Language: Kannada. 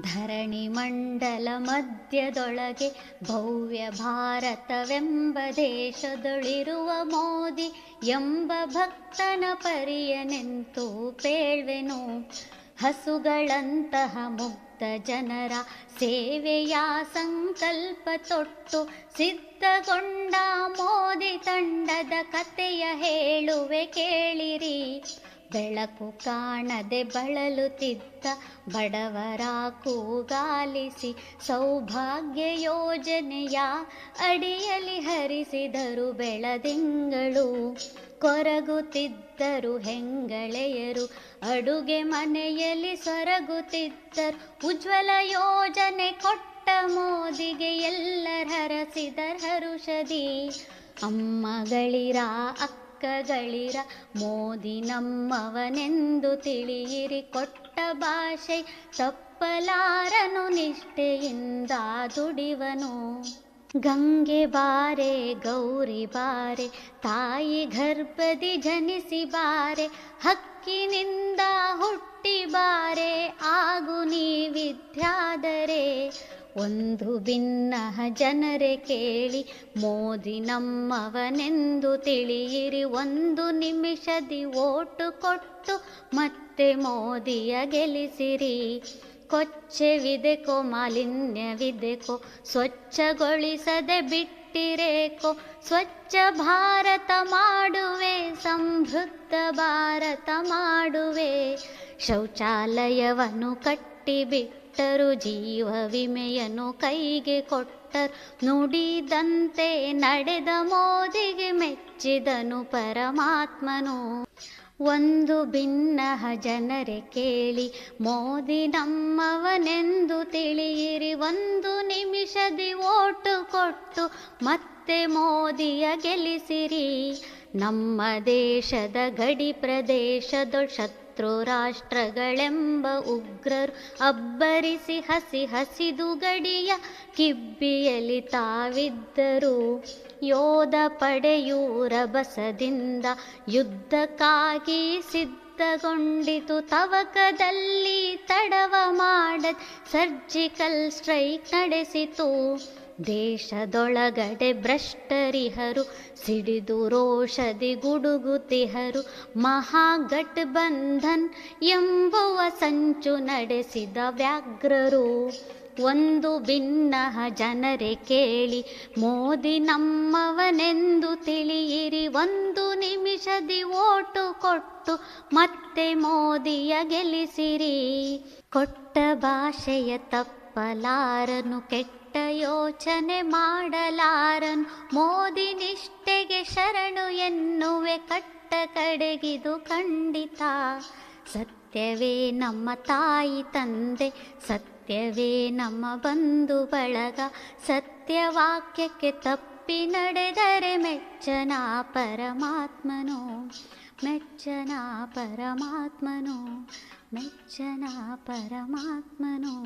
ಧರಣಿ ಮಂಡಲ ಮಧ್ಯದೊಳಗೆ ಭವ್ಯ ಭಾರತವೆಂಬ ದೇಶದೊಳಿರುವ ಮೋದಿ ಎಂಬ ಭಕ್ತನ ಪರಿಯನೆಂತೂ ಪೇಳ್ವೆನು. ಹಸುಗಳಂತಹ ಮುಕ್ತ ಜನರ ಸೇವೆಯ ಸಂಕಲ್ಪ ತೊಟ್ಟು ಸಿದ್ಧಗೊಂಡ ಮೋದಿ ತಂಡದ ಕತೆಯ ಹೇಳುವೆ ಕೇಳಿರಿ. ಬೆಳಕು ಕಾಣದೆ ಬಳಲುತ್ತಿದ್ದ ಬಡವರ ಕೂಗಾಲಿಸಿ ಸೌಭಾಗ್ಯ ಯೋಜನೆಯ ಅಡಿಯಲ್ಲಿ ಹರಿಸಿದರು ಬೆಳದಿಂಗಳು. ಕೊರಗುತ್ತಿದ್ದರು ಹೆಂಗಳೆಯರು, ಅಡುಗೆ ಮನೆಯಲ್ಲಿ ಸೊರಗುತ್ತಿದ್ದರು. ಉಜ್ವಲ ಯೋಜನೆ ಕೊಟ್ಟ ಮೋದಿಗೆ ಎಲ್ಲರ ಹರಸಿದರ ಹರುಷದಿ. ಅಮ್ಮಗಳಿರ ಅಕ್ಕಗಳಿರ ಮೋದಿ ನಮ್ಮವನೆಂದು ತಿಳಿಯಿರಿ ಕೊಟ್ಟ ಭಾಷೆ ತಪ್ಪಲಾರನು ನಿಷ್ಠೆಯಿಂದ ದುಡಿವನು. ಗಂಗೆ ಬಾರೆ, ಗೌರಿ ಬಾರೆ, ತಾಯಿ ಗರ್ಭದಿ ಜನಿಸಿ ಬಾರೆ, ಹಕ್ಕಿನಿಂದ ಹುಟ್ಟಿ ಬಾರೆ, ಆಗು ನೀ ವಿದ್ಯಾದರೆ ಒಂದು ಭಿನ್ನ ಜನರೆ ಕೇಳಿ, ಮೋದಿ ನಮ್ಮವನೆಂದು ತಿಳಿಯಿರಿ, ಒಂದು ನಿಮಿಷದಿ ಓಟು ಕೊಟ್ಟು ಮತ್ತೆ ಮೋದಿಯ ಗೆಲ್ಲಿಸಿರಿ. ಕೊಚ್ಚೆವಿದೆಕೋ ಮಾಲಿನ್ಯವಿದೆಕೋ ಸ್ವಚ್ಛಗೊಳಿಸದೆ ಬಿಟ್ಟಿರೇಕೋ, ಸ್ವಚ್ಛ ಭಾರತ ಮಾಡುವೆ, ಸಂಭೃತ ಭಾರತ ಮಾಡುವೆ. ಶೌಚಾಲಯವನ್ನು ಕಟ್ಟಿಬಿಟ್ಟರು, ಜೀವ ವಿಮೆಯನ್ನು ಕೈಗೆ ಕೊಟ್ಟರು. ನುಡಿದಂತೆ ನಡೆದ ಮೋದಿಗೆ ಮೆಚ್ಚಿದನು ಪರಮಾತ್ಮನು. ಒಂದು ಭಿನ್ನ ಜನರೆ ಕೇಳಿ, ಮೋದಿ ನಮ್ಮವನೆಂದು ತಿಳಿಯಿರಿ, ಒಂದು ನಿಮಿಷದಿ ಓಟು ಕೊಟ್ಟು ಮತ್ತೆ ಮೋದಿಯ ಗೆಲ್ಲಿಸಿರಿ. ನಮ್ಮ ದೇಶದ ಗಡಿ ಪ್ರದೇಶದ ಶತ್ರು ರಾಷ್ಟ್ರಗಳೆಂಬ ಉಗ್ರರು ಅಬ್ಬರಿಸಿ ಹಸಿ ಹಸಿದು ಗಡಿಯ ಕಿಬ್ಬಿಯಲ್ಲಿ ತಾವಿದ್ದರು. ಯೋಧ ಪಡೆಯೂರ ಬಸದಿಂದ ಯುದ್ಧಕ್ಕಾಗಿ ಸಿದ್ಧಗೊಂಡಿತು. ತವಕದಲ್ಲಿ ತಡವ ಮಾಡದ್ ಸರ್ಜಿಕಲ್ ಸ್ಟ್ರೈಕ್ ನಡೆಸಿತು. ದೇಶದೊಳಗಡೆ ಭ್ರಷ್ಟರಿಹರು, ಸಿಡಿದು ರೋಷದಿ ಗುಡುಗುತಿಹರು ಮಹಾಗಠಬಂಧನ್ ಎಂಬುವ ಸಂಚು ನಡೆಸಿದ ವ್ಯಾಘ್ರರು. ಒಂದು ಭಿನ್ನ ಜನರೇ ಕೇಳಿ, ಮೋದಿ ನಮ್ಮವನೆಂದು ತಿಳಿಯಿರಿ, ಒಂದು ನಿಮಿಷದಿ ಓಟು ಕೊಟ್ಟು ಮತ್ತೆ ಮೋದಿಯ ಗೆಲ್ಲಿಸಿರಿ. ಕೊಟ್ಟ ಭಾಷೆಯ ತಪ್ಪಲಾರನು ಕೆಟ್ಟ ಯೋಚನೆ ಮಾಡಲಾರನ್ ಮೋದಿ ನಿಷ್ಠೆಗೆ ಶರಣು ಎನ್ನುವೆ ಕಟ್ಟ ಕಡೆಗಿದು ಖಂಡಿತ. ಸತ್ಯವೇ ನಮ್ಮ ತಾಯಿ ತಂದೆ, ಸತ್ಯವೇ ನಮ್ಮ ಬಂಧು ಬಳಗ, ಸತ್ಯವಾಕ್ಯಕ್ಕೆ ತಪ್ಪಿ ನಡೆದರೆ ಮೆಚ್ಚನ ಪರಮಾತ್ಮನು ಮೆಚ್ಚನ ಪರಮಾತ್ಮನು ಮೆಚ್ಚನ ಪರಮಾತ್ಮನು.